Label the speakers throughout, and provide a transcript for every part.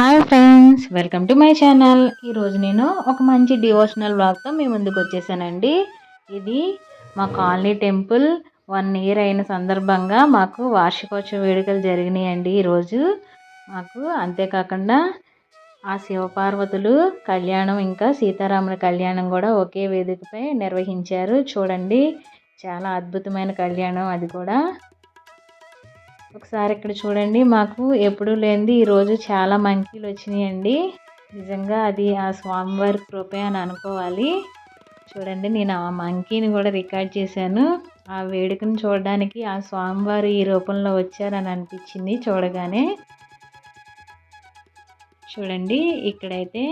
Speaker 1: Hi friends welcome to my channel ఈరోజు నేను ఒక మంచి డివోషనల్ బ్లాగ్తో మీ ముందుకు వచ్చేసానండి. ఇది మా కాలనీ టెంపుల్. వన్ ఇయర్ అయిన సందర్భంగా మాకు వార్షికోత్సవ వేడుకలు జరిగినాయండి ఈరోజు. మాకు అంతేకాకుండా ఆ శివపార్వతులు కళ్యాణం ఇంకా సీతారాముల కళ్యాణం కూడా ఒకే వేదికపై నిర్వహించారు. చూడండి చాలా అద్భుతమైన కళ్యాణం అది కూడా. ఒకసారి ఇక్కడ చూడండి మాకు ఎప్పుడు లేనిది ఈరోజు చాలా మంకీలు వచ్చినాయండి. నిజంగా అది ఆ స్వామివారి కృపే అని అనుకోవాలి. చూడండి నేను ఆ మంకీని కూడా రికార్డ్ చేశాను. ఆ వేడుకను చూడడానికి ఆ స్వామివారు ఈ రూపంలో వచ్చారని అనిపించింది చూడగానే. చూడండి ఇక్కడైతే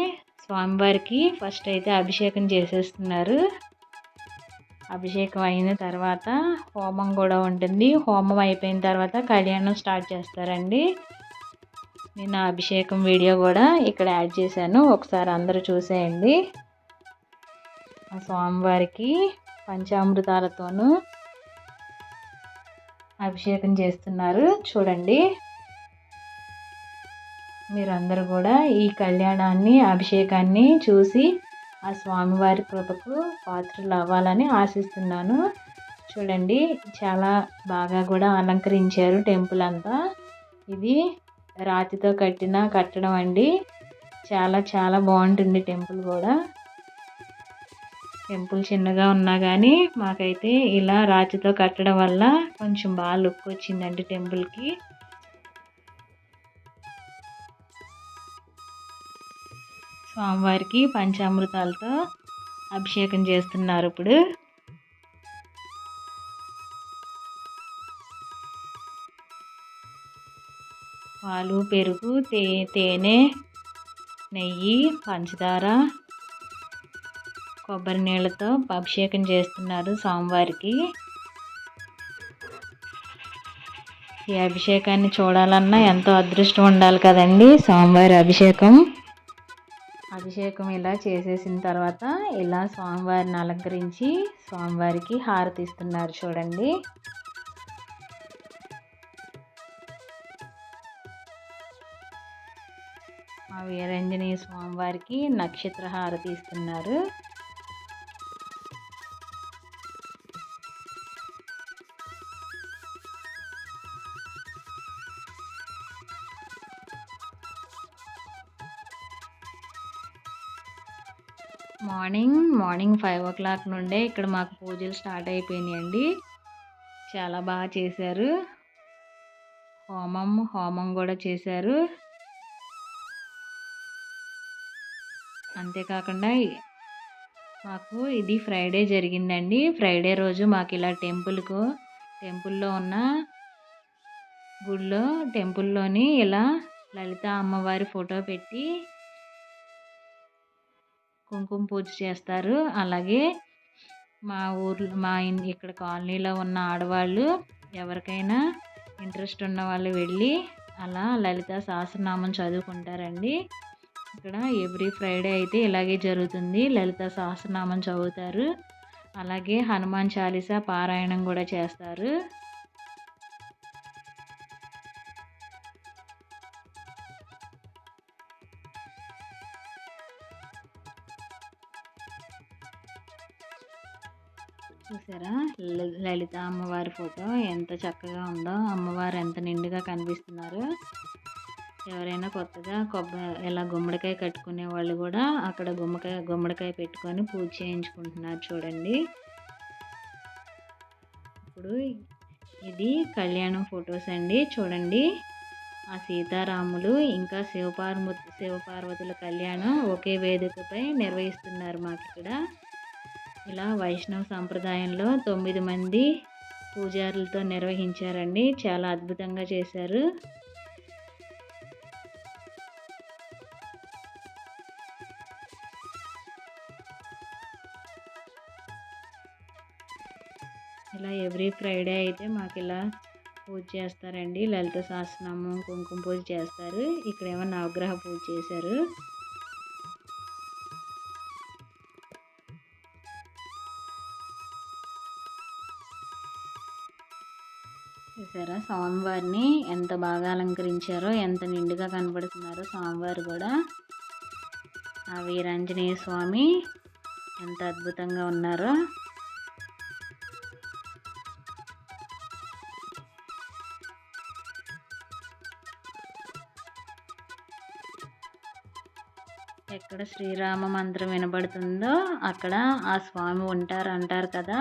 Speaker 1: స్వామివారికి ఫస్ట్ అయితే అభిషేకం చేసేస్తున్నారు. అభిషేకం అయిన తర్వాత హోమం కూడా ఉంటుంది. హోమం అయిపోయిన తర్వాత కళ్యాణం స్టార్ట్ చేస్తారండి. నేను అభిషేకం వీడియో కూడా ఇక్కడ యాడ్ చేశాను. ఒకసారి అందరూ చూసేయండి. ఆ స్వామివారికి పంచామృతాలతోనూ అభిషేకం చేస్తున్నారు. చూడండి. మీరందరూ కూడా ఈ కళ్యాణాన్ని అభిషేకాన్ని చూసి ఆ స్వామివారి కృపకు పాత్రలు అవ్వాలని ఆశిస్తున్నాను. చూడండి చాలా బాగా కూడా అలంకరించారు టెంపుల్ అంతా ఇది రాతితో కట్టిన కట్టడం అండి. చాలా చాలా బాగుంటుంది టెంపుల్ కూడా. టెంపుల్ చిన్నగా ఉన్నా కానీ మాకైతే ఇలా రాతితో కట్టడం వల్ల కొంచెం బాగా లుక్ వచ్చిందండి టెంపుల్కి. స్వామివారికి పంచామృతాలతో అభిషేకం చేస్తున్నారు ఇప్పుడు. పాలు పెరుగు తే తేనె నెయ్యి పంచదార కొబ్బరి నీళ్ళతో అభిషేకం చేస్తున్నారు స్వామివారికి. ఈ అభిషేకాన్ని చూడాలన్నా ఎంతో అదృష్టం ఉండాలి కదండి స్వామివారి అభిషేకం. అభిషేకం ఇలా చేసేసిన తర్వాత ఇలా స్వామివారిని అలంకరించి స్వామివారికి హారతి ఇస్తున్నారు చూడండి. ఆ వీరంజనేయ స్వామివారికి నక్షత్ర హారతి ఇస్తున్నారు morning morning five o'clock నుండే ఇక్కడ మాకు పూజలు స్టార్ట్ అయిపోయినాయండి. చాలా బాగా చేశారు. హోమం హోమం కూడా చేశారు. అంతేకాకుండా మాకు ఇది ఫ్రైడే జరిగిందండి. ఫ్రైడే రోజు మాకు ఇలా టెంపుల్కు టెంపుల్లో ఉన్న గుళ్ళో టెంపుల్లోని ఇలా లలిత అమ్మవారి ఫోటో పెట్టి కుంకుమ పూజ చేస్తారు. అలాగే మా ఊర్లో మా ఇక్కడ కాలనీలో ఉన్న ఆడవాళ్ళు ఎవరికైనా ఇంట్రెస్ట్ ఉన్న వాళ్ళు వెళ్ళి అలా లలిత సహస్రనామం చదువుకుంటారండి. ఇక్కడ ఎవ్రీ ఫ్రైడే అయితే ఇలాగే జరుగుతుంది. లలిత సహస్రనామం చదువుతారు. అలాగే హనుమాన్ చాలీసా పారాయణం కూడా చేస్తారు. అయితే అమ్మవారి ఫోటో ఎంత చక్కగా ఉందో అమ్మవారు ఎంత నిండుగా కనిపిస్తున్నారు ఎవరైనా కొత్తగా కొబ్బరి ఇలా గుమ్మడికాయ కట్టుకునే వాళ్ళు కూడా అక్కడ గుమ్మకాయ గుమ్మడికాయ పెట్టుకొని పూజ చేయించుకుంటున్నారు చూడండి. ఇప్పుడు ఇది కళ్యాణం ఫొటోస్ అండి. చూడండి. ఆ సీతారాములు ఇంకా శివపార్వతి శివపార్వతుల కళ్యాణం ఒకే వేదికపై నిర్వహిస్తున్నారు మాకు ఇక్కడ ఇలా వైష్ణవ సంప్రదాయంలో తొమ్మిది మంది పూజారులతో నిర్వహించారండి. చాలా అద్భుతంగా చేశారు. ఇలా ఎవ్రీ ఫ్రైడే అయితే మాకు ఇలా పూజ చేస్తారండి. లలిత సహస్రనామం కుంకుమ పూజ చేస్తారు. ఇక్కడేమో నవగ్రహ పూజ చేశారు. చూసారా? స్వామివారిని ఎంత బాగా అలంకరించారో ఎంత నిండుగా కనబడుతున్నారో స్వామివారు కూడా. ఆ వీరాంజనేయ స్వామి ఎంత అద్భుతంగా ఉన్నారో. ఎక్కడ శ్రీరామ మంత్రం వినబడుతుందో అక్కడ ఆ స్వామి ఉంటారు అంటారు కదా.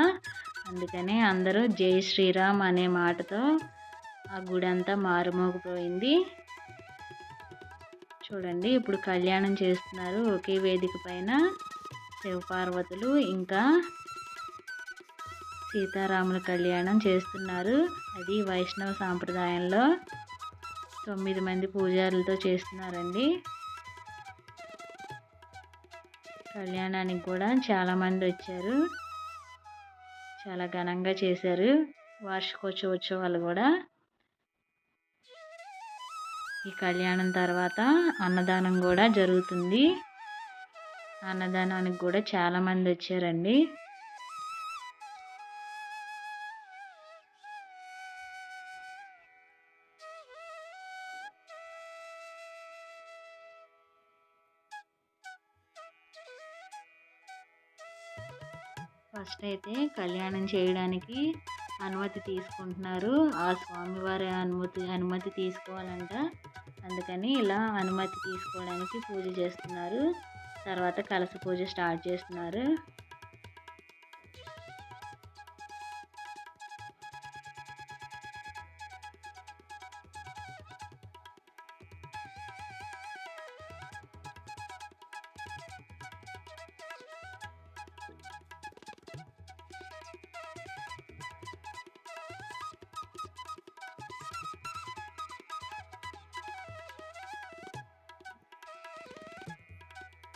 Speaker 1: అందుకనే అందరూ జై శ్రీరామ్ అనే మాటతో ఆ గుడి అంతా మారుమోగిపోయింది. చూడండి ఇప్పుడు కళ్యాణం చేస్తున్నారు ఒకే వేదిక పైన శివపార్వతులు ఇంకా సీతారాముల కళ్యాణం చేస్తున్నారు. అది వైష్ణవ సాంప్రదాయంలో తొమ్మిది మంది పూజారులతో చేస్తున్నారండి. కళ్యాణానికి కూడా చాలామంది వచ్చారు. చాలా ఘనంగా చేశారు. వార్షికోత్సవాలు కూడా. ఈ కళ్యాణం తర్వాత అన్నదానం కూడా జరుగుతుంది. అన్నదానానికి కూడా చాలామంది వచ్చారండి. ఫస్ట్ అయితే కళ్యాణం చేయడానికి అనుమతి తీసుకుంటున్నారు. ఆ స్వామివారి అనుమతి అనుమతి తీసుకోవాలంట. అందుకని ఇలా అనుమతి తీసుకోవడానికి పూజ చేస్తున్నారు. తర్వాత కలస పూజ స్టార్ట్ చేస్తున్నారు.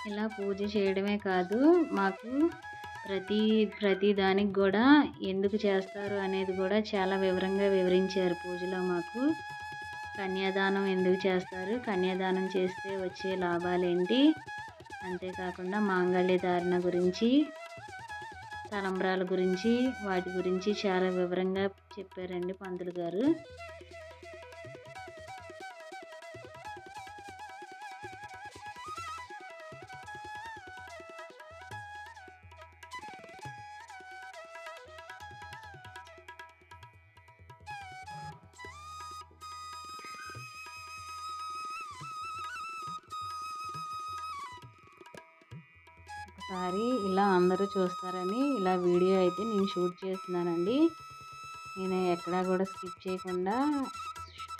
Speaker 1: ఇలా పూజ చేయడమే కాదు మాకు ప్రతి ప్రతి దానికి కూడా ఎందుకు చేస్తారు అనేది కూడా చాలా వివరంగా వివరించారు పూజలో మాకు. కన్యాదానం ఎందుకు చేస్తారు కన్యాదానం చేస్తే వచ్చే లాభాలు ఏంటి? అంతేకాకుండా మాంగళ్య ధారణ గురించి తలంబ్రాల గురించి వాటి గురించి చాలా వివరంగా చెప్పారండి పంతులు గారు. ఒకసారి ఇలా అందరూ చూస్తారని ఇలా వీడియో అయితే నేను షూట్ చేస్తున్నానండి. నేను ఎక్కడా కూడా స్కిప్ చేయకుండా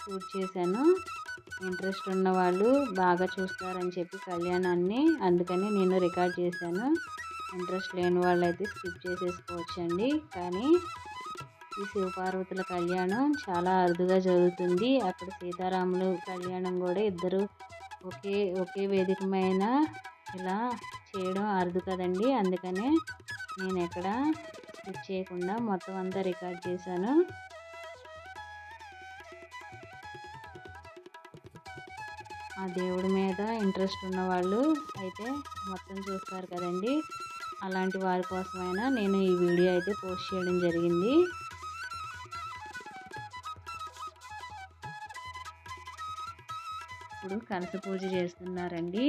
Speaker 1: షూట్ చేశాను. ఇంట్రెస్ట్ ఉన్న వాళ్ళు బాగా చూస్తారని చెప్పి కళ్యాణాన్ని అందుకని నేను రికార్డ్ చేశాను. ఇంట్రెస్ట్ లేని వాళ్ళు అయితే స్కిప్ చేసేసుకోవచ్చండి. కానీ ఈ శివపార్వతుల కళ్యాణం చాలా అరుదుగా జరుగుతుంది. అక్కడ సీతారాములు కళ్యాణం కూడా ఇద్దరు ఒకే ఒకే వేదికమైన ఇలా చేయడం అరుదు కదండి. అందుకనే నేను ఎక్కడ స్కిప్ చేయకుండా మొత్తం అంతా రికార్డ్ చేశాను. ఆ దేవుడి మీద ఇంట్రెస్ట్ ఉన్న వాళ్ళు అయితే మొత్తం చూస్తారు కదండి. అలాంటి వారి కోసమైనా నేను ఈ వీడియో అయితే పోస్ట్ చేయడం జరిగింది. ఇప్పుడు కలస పూజ చేస్తున్నారండి.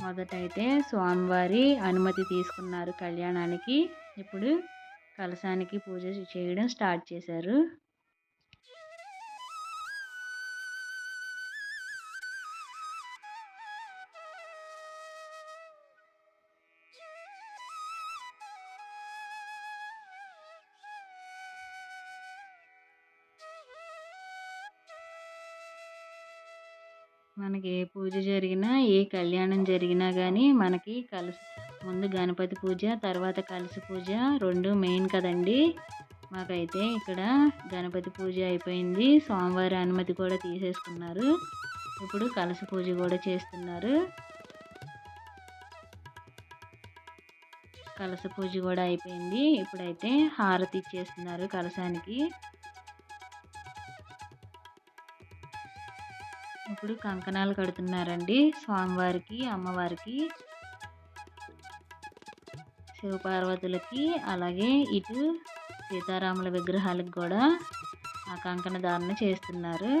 Speaker 1: మొదటైతే స్వామివారి అనుమతి తీసుకున్నారు కళ్యాణానికి. ఇప్పుడు కలశానికి పూజ చేయడం స్టార్ట్ చేశారు. మనకి ఏ పూజ జరిగినా ఏ కళ్యాణం జరిగినా కానీ మనకి కలసి ముందు గణపతి పూజ తర్వాత కలసి పూజ రెండు మెయిన్ కదండి. మాకైతే ఇక్కడ గణపతి పూజ అయిపోయింది. సోమవారి అనుమతి కూడా తీసేసుకున్నారు. ఇప్పుడు కలస పూజ కూడా చేస్తున్నారు. కలస పూజ కూడా అయిపోయింది. ఇప్పుడైతే హారతి ఇచ్చేస్తున్నారు కలశానికి. ఇప్పుడు కంకణాలు కడుతున్నారండి. స్వామివారికి అమ్మవారికి శివపార్వతులకి అలాగే ఇటు సీతారాముల విగ్రహాలకు కూడా ఆ కంకణ ధారణ చేస్తున్నారు.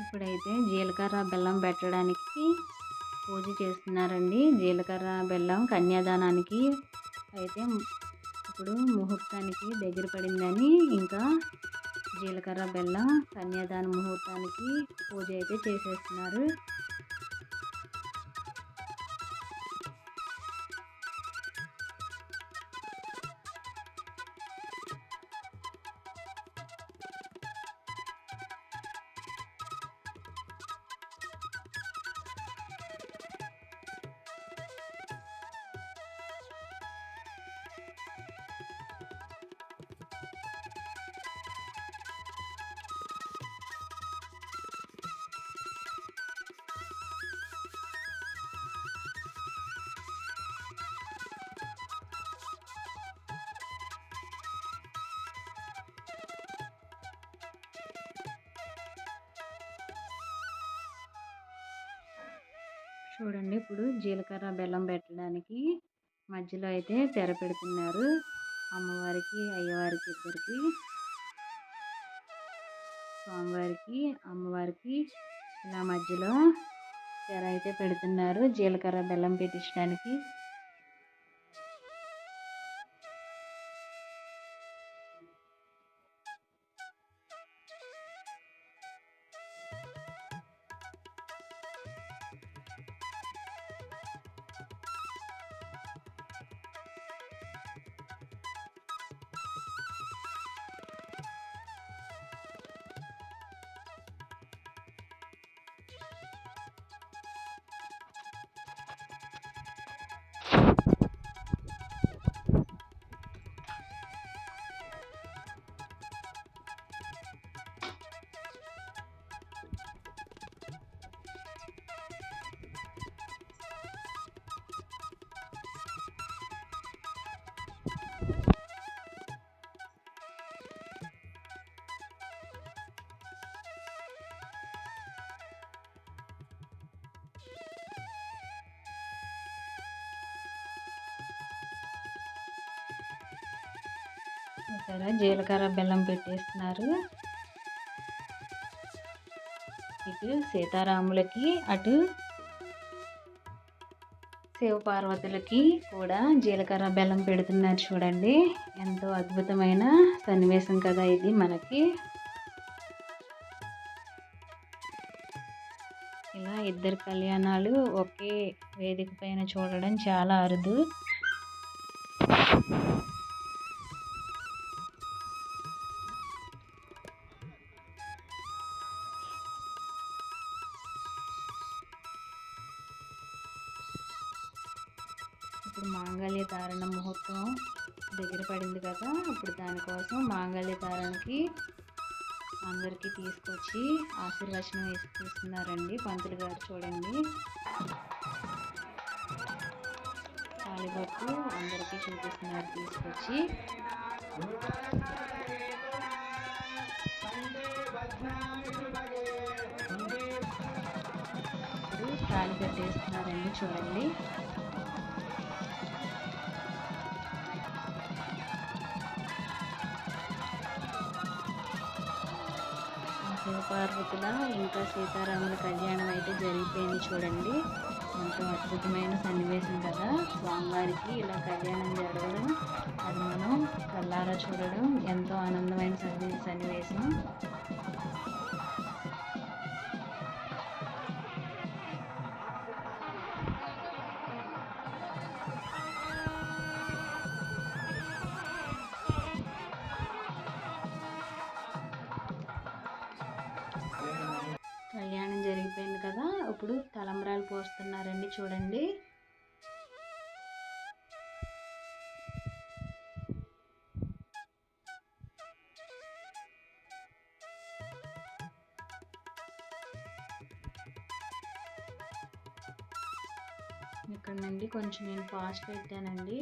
Speaker 1: ఇప్పుడైతే జీలకర్ర బెల్లం పెట్టడానికి పూజ చేస్తున్నారండి. జీలకర్ర బెల్లం కన్యాదానానికి అయితే ఇప్పుడు ముహూర్తానికి దగ్గర పడిందని ఇంకా జీలకర్ర బెల్లం కన్యాదాన ముహూర్తానికి పూజ అయితే చేసేస్తున్నారు. చూడండి. ఇప్పుడు జీలకర్ర బెల్లం పెట్టడానికి మధ్యలో అయితే తెర పెడుతున్నారు. అమ్మవారికి అయ్యవారికి ఇద్దరికి స్వామివారికి అమ్మవారికి ఇలా మధ్యలో తెర అయితే పెడుతున్నారు. జీలకర్ర బెల్లం పెట్టించడానికి ఇక్కడ జీలకర్ర బెల్లం పెట్టేస్తున్నారు. ఇటు సీతారాములకి అటు శివపార్వతులకి కూడా జీలకర్ర బెల్లం పెడుతున్నారు చూడండి. ఎంతో అద్భుతమైన సన్నివేశం కదా ఇది మనకి. ఇలా ఇద్దరు కళ్యాణాలు ఒకే వేదిక పైన చూడడం చాలా అరుదు. ఇప్పుడు మాంగళ్య ధారణ ముహూర్తం దగ్గర పడింది కదా ఇప్పుడు దానికోసం మాంగళ్య ధారణకి అందరికీ తీసుకొచ్చి ఆశీర్వచనం వేసి తీస్తున్నారండి పంతులు గారు చూడండి. తాళిబొట్టు అందరికీ చూపిస్తున్నారు తీసుకొచ్చి. ఇప్పుడు తాళి కట్టేస్తున్నారండి చూడండి. పార్వతుల ఇంకా సీతారాముల కళ్యాణం అయితే జరిగిపోయింది చూడండి. ఎంతో అద్భుతమైన సన్నివేశం కదా. స్వామివారికి ఇలా కళ్యాణం జరగడం అది మనం కళ్ళారా చూడడం ఎంతో ఆనందమైన సన్ని సన్నివేశం. చూడండి. ఇక్కడ నుండి కొంచెం నేను ఫాస్ట్ పెట్టానండి.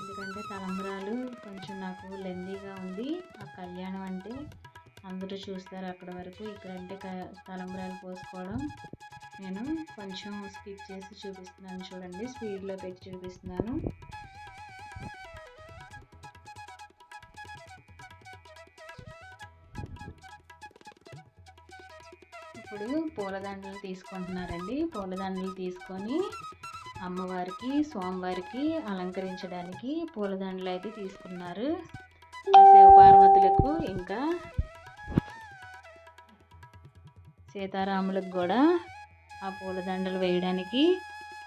Speaker 1: ఎందుకంటే తలంబ్రాలు కొంచెం నాకు లెందీగా ఉంది. ఆ కళ్యాణం అంటే అందరూ చూస్తారు అక్కడ వరకు. ఇక్కడంటే క తలంబ్రాలు పోసుకోవడం. నేను కొంచెం స్కిప్ చేసి చూపిస్తున్నాను చూడండి స్పీడ్లో పెట్టి చూపిస్తున్నాను. ఇప్పుడు పూలదండలు తీసుకుంటున్నారండి. పూలదండలు తీసుకొని అమ్మవారికి స్వామివారికి అలంకరించడానికి పూలదండలు అయితే తీసుకున్నారు. శివపార్వతులకు ఇంకా సీతారాములకు కూడా ఆ పూలదండలు వేయడానికి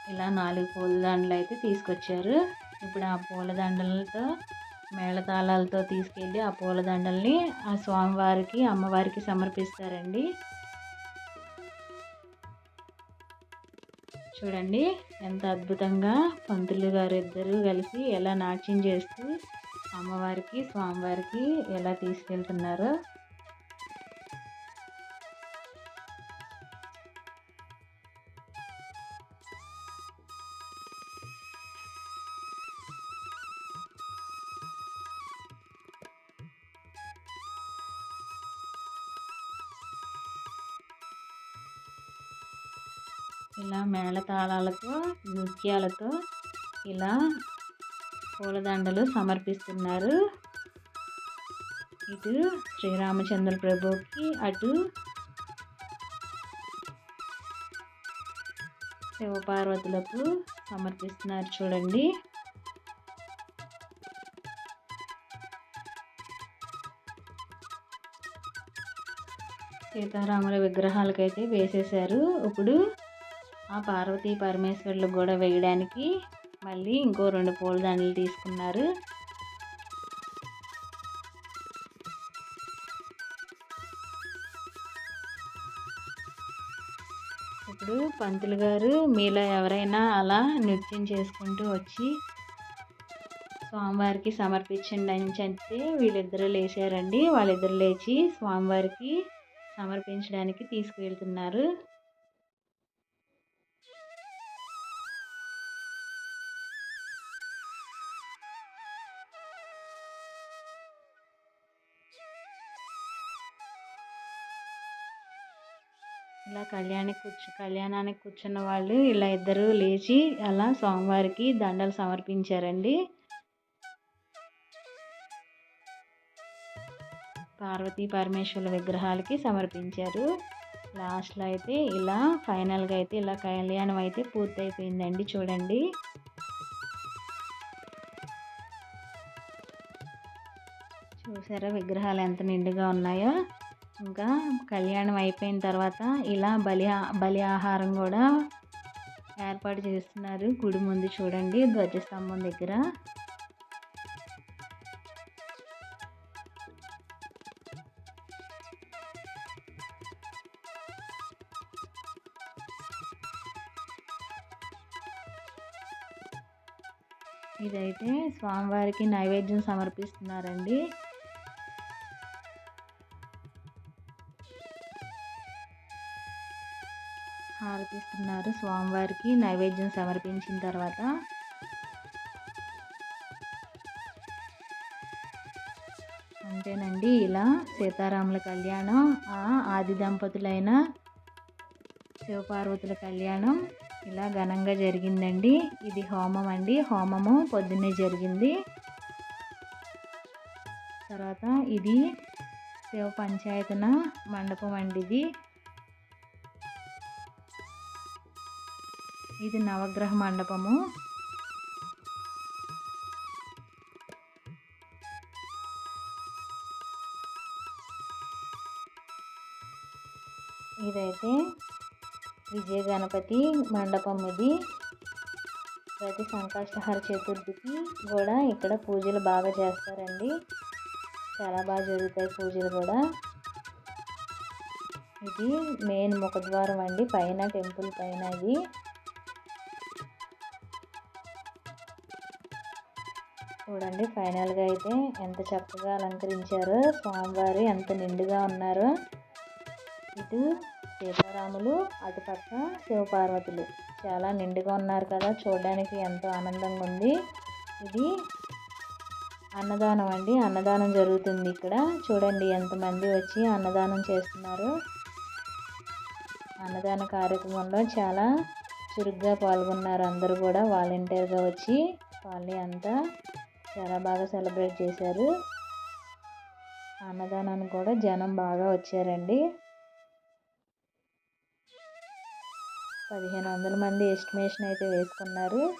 Speaker 1: ఇలా నాలుగు పూలదండలు అయితే తీసుకొచ్చారు. ఇప్పుడు ఆ పూలదండలతో మేళతాళాలతో తీసుకెళ్ళి ఆ పూలదండల్ని ఆ స్వామివారికి అమ్మవారికి సమర్పిస్తారండి. చూడండి ఎంత అద్భుతంగా పంతులు గారు ఇద్దరు కలిసి ఎలా నాట్యం చేస్తూ అమ్మవారికి స్వామివారికి ఎలా తీసుకెళ్తున్నారో. తాళాలతో నృత్యాలతో ఇలా పూలదండలు సమర్పిస్తున్నారు. ఇటు శ్రీరామచంద్ర ప్రభుకి అటు శివపార్వతులకు సమర్పిస్తున్నారు చూడండి. సీతారాముల విగ్రహాలకైతే వేసేశారు. ఇప్పుడు ఆ పార్వతీ పరమేశ్వరులకు కూడా వేయడానికి మళ్ళీ ఇంకో రెండు పూలదండలు తీసుకున్నారు. ఇప్పుడు పంతులు గారు మీలో ఎవరైనా అలా నృత్యం చేసుకుంటూ వచ్చి స్వామివారికి సమర్పించండి అని చెప్తే వీళ్ళిద్దరూ లేచారండి. వాళ్ళిద్దరు లేచి స్వామివారికి సమర్పించడానికి తీసుకువెళ్తున్నారు. ఇలా కళ్యాణి కూర్చు కళ్యాణానికి కూర్చున్న వాళ్ళు ఇలా ఇద్దరు లేచి అలా స్వామివారికి దండలు సమర్పించారండి. పార్వతీ పరమేశ్వరుల విగ్రహాలకి సమర్పించారు. లాస్ట్లో అయితే ఇలా ఫైనల్గా అయితే ఇలా కళ్యాణం అయితే పూర్తయిపోయిందండి చూడండి. చూసారా విగ్రహాలు ఎంత నిండుగా ఉన్నాయో? ఇంకా కళ్యాణం అయిపోయిన తర్వాత ఇలా బలి బలి ఆహారం కూడా ఏర్పాటు చేస్తున్నారు. గుడి ముందు చూడండి ధ్వజస్తంభం దగ్గర. ఇదైతే స్వామివారికి నైవేద్యం సమర్పిస్తున్నారండి. హారతిస్తున్నారు స్వామివారికి. నైవేద్యం సమర్పించిన తర్వాత అంతేనండి. ఇలా సీతారాముల కళ్యాణం ఆ ఆది దంపతులైన శివపార్వతుల కళ్యాణం ఇలా ఘనంగా జరిగిందండి. ఇది హోమం అండి. హోమము పొద్దున్నే జరిగింది. తర్వాత ఇది శివ పంచాయతన మండపం అండి ఇది. ఇది నవగ్రహ మండపము. ఇదైతే విజయ గణపతి మండపం ఇది. ప్రతి సంకష్టహర చతుర్థికి కూడా ఇక్కడ పూజలు బాగా చేస్తారండి. చాలా బాగా జరుగుతాయి పూజలు కూడా. ఇది మెయిన్ ముఖద్వారం అండి. పైన టెంపుల్ పైన ఇది. చూడండి ఫైనల్గా అయితే ఎంత చక్కగా అలంకరించారో. స్వామివారు ఎంత నిండుగా ఉన్నారో. ఇటు సీతారాములు అటుపక్క శివపార్వతులు. చాలా నిండుగా ఉన్నారు కదా చూడడానికి ఎంతో ఆనందంగా ఉంది. ఇది అన్నదానం అండి అన్నదానం జరుగుతుంది ఇక్కడ. చూడండి ఎంతమంది వచ్చి అన్నదానం చేస్తున్నారు. అన్నదాన కార్యక్రమంలో చాలా చురుగ్గా పాల్గొన్నారు అందరూ కూడా వాలంటీర్గా వచ్చి. వాళ్ళే అంతా చాలా బాగా సెలబ్రేట్ చేశారు. అన్నదానానికి కూడా జనం బాగా వచ్చారండి. పదిహేను వందల మంది ఎస్టిమేషన్ అయితే వేసుకున్నారు.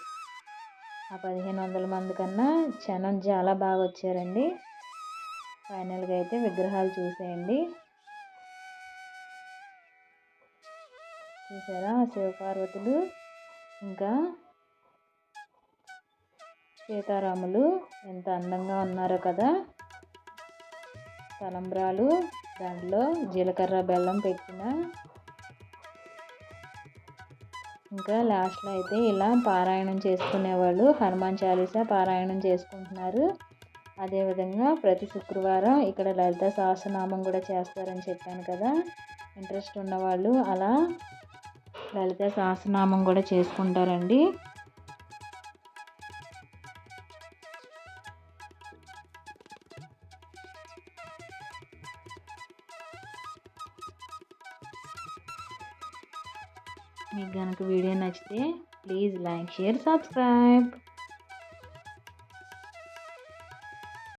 Speaker 1: ఆ పదిహేను వందల మంది కన్నా జనం చాలా బాగా వచ్చారండి. ఫైనల్గా అయితే విగ్రహాలు చూసేయండి. చూసారా? శివపార్వతులు ఇంకా సీతారాములు ఎంత అందంగా ఉన్నారో కదా. తలంబ్రాలు దాంట్లో జీలకర్ర బెల్లం పెట్టిన. ఇంకా లాస్ట్లో అయితే ఇలా పారాయణం చేసుకునేవాళ్ళు హనుమాన్ చాలీసా పారాయణం చేసుకుంటున్నారు. అదేవిధంగా ప్రతి శుక్రవారం ఇక్కడ లలిత సహస్రనామం కూడా చేస్తారని చెప్పాను కదా. ఇంట్రెస్ట్ ఉన్నవాళ్ళు అలా లలిత సహస్రనామం కూడా చేసుకుంటారండి. మీకు కనుక వీడియో